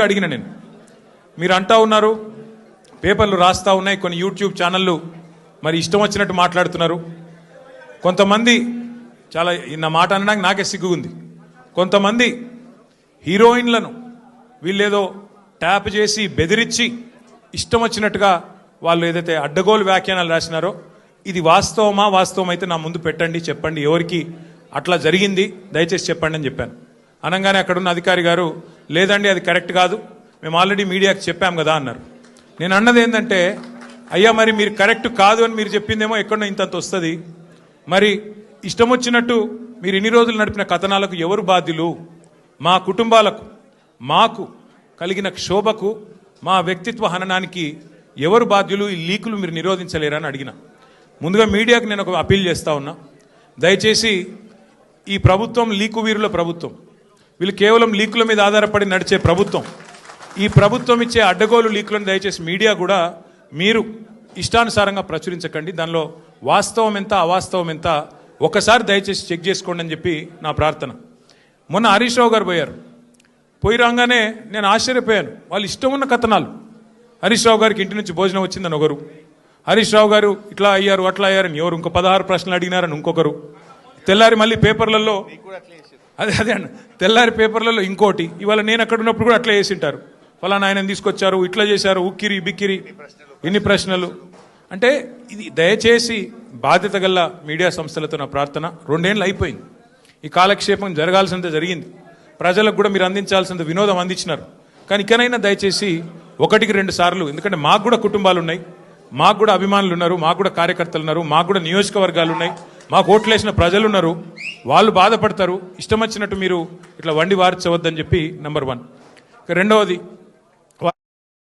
సూటిగా అడిగిన నేను. మీరు అంటా ఉన్నారు పేపర్లు రాస్తా ఉన్నాయి కొన్ని యూట్యూబ్ ఛానళ్ళు మరి ఇష్టం వచ్చినట్టు మాట్లాడుతున్నారు. కొంతమంది చాలా నా మాట అనడానికి నాకే సిగ్గుంది కొంతమంది హీరోయిన్లను వీళ్ళేదో ట్యాప్ చేసి బెదిరించి ఇష్టం వచ్చినట్టుగా వాళ్ళు ఏదైతే అడ్డగోలు వ్యాఖ్యానాలు రాసినారో ఇది వాస్తవమా వాస్తవం అయితే నా ముందు పెట్టండి చెప్పండి. ఎవరికి అట్లా జరిగింది దయచేసి చెప్పండి అని చెప్పాను. అనగానే అక్కడున్న అధికారి గారు లేదండి అది కరెక్ట్ కాదు. మేము ఆల్రెడీ మీడియాకి చెప్పాం కదా అన్నారు. నేను అన్నది ఏంటంటే అయ్యా మరి మీరు కరెక్ట్ కాదు అని మీరు చెప్పిందేమో ఎక్కడో ఇంతంత వస్తుంది. మరి ఇష్టం వచ్చినట్టు మీరు ఇన్ని రోజులు నడిపిన కథనాలకు ఎవరు బాధ్యులు? మా కుటుంబాలకు మాకు కలిగిన క్షోభకు మా వ్యక్తిత్వ హననానికి ఎవరు బాధ్యులు? ఈ లీకులు మీరు నిరోధించలేరని అడిగిన. ముందుగా మీడియాకు నేను ఒక అపీల్ చేస్తా ఉన్నా. దయచేసి ఈ ప్రభుత్వం లీకు వీరుల ప్రభుత్వం. వీళ్ళు కేవలం లీకుల మీద ఆధారపడి నడిచే ప్రభుత్వం. ఈ ప్రభుత్వం ఇచ్చే అడ్డగోలు లీకులను దయచేసి మీడియా కూడా మీరు ఇష్టానుసారంగా ప్రచురించకండి. దానిలో వాస్తవం ఎంత అవాస్తవం ఎంత ఒకసారి దయచేసి చెక్ చేసుకోండి అని చెప్పి నా ప్రార్థన. మొన్న హరీష్ రావు గారు పోయారు. పోయి రాగానే నేను ఆశ్చర్యపోయాను. వాళ్ళు ఇష్టం ఉన్న కథనాలు. హరీష్ రావు గారికి ఇంటి నుంచి భోజనం వచ్చిందని ఒకరు. హరీష్ రావు గారు ఇట్లా అయ్యారు అట్లా అయ్యారని ఎవరు? ఇంకో పదహారు ప్రశ్నలు అడిగినారని ఇంకొకరు. తెల్లారి మళ్ళీ పేపర్లలో అదే అదే అండి తెల్లారి పేపర్లలో ఇంకోటి. ఇవాళ నేను అక్కడ ఉన్నప్పుడు కూడా అట్లా చేసింటారు. ఫలానా ఆయన తీసుకొచ్చారు ఇట్లా చేశారు ఉక్కిరి బిక్కిరి. ఇన్ని ప్రశ్నలు? అంటే ఇది దయచేసి బాధ్యత గల మీడియా సంస్థలతో నా ప్రార్థన రెండేళ్ళు అయిపోయింది. ఈ కాలక్షేపం జరగాల్సినంత జరిగింది. ప్రజలకు కూడా మీరు అందించాల్సినంత వినోదం అందించినారు. కానీ ఇకనైనా దయచేసి ఒకటికి రెండు సార్లు ఎందుకంటే మాకు కూడా కుటుంబాలు ఉన్నాయి మాకు కూడా అభిమానులు ఉన్నారు మాకు కూడా కార్యకర్తలు ఉన్నారు మాకు కూడా నియోజకవర్గాలు ఉన్నాయి మాకు ఓట్లేసిన ప్రజలు ఉన్నారు వాళ్ళు బాధపడతారు. ఇష్టం వచ్చినట్టు మీరు ఇట్లా వండి వార్చవద్దని చెప్పి నెంబర్ వన్ రెండవది